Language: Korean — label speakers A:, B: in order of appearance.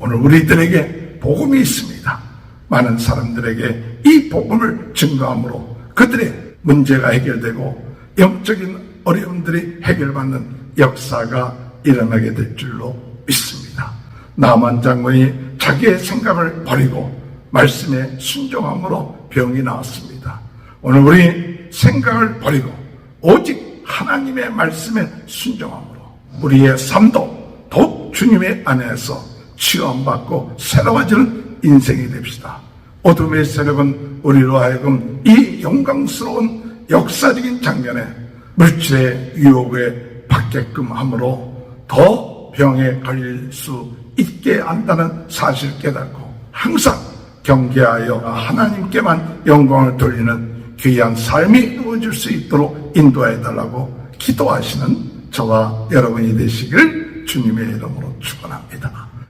A: 오늘 우리들에게 복음이 있습니다. 많은 사람들에게 이 복음을 증거함으로 그들의 문제가 해결되고 영적인 어려움들이 해결받는 역사가 일어나게 될 줄로 믿습니다. 나만 장군이 자기의 생각을 버리고 말씀에 순종함으로 병이 나왔습니다. 오늘 우리 생각을 버리고 오직 하나님의 말씀에 순종함으로 우리의 삶도 더욱 주님의 안에서 치유함받고 새로워지는 인생이 됩시다. 어둠의 세력은 우리로 하여금 이 영광스러운 역사적인 장면에 물질의 유혹에 받게끔 함으로 더 병에 걸릴 수 있게 한다는 사실을 깨닫고 항상 경계하여 하나님께만 영광을 돌리는 귀한 삶이 이루어질 수 있도록 인도해 달라고 기도하시는 저와 여러분이 되시길 주님의 이름으로 축원합니다.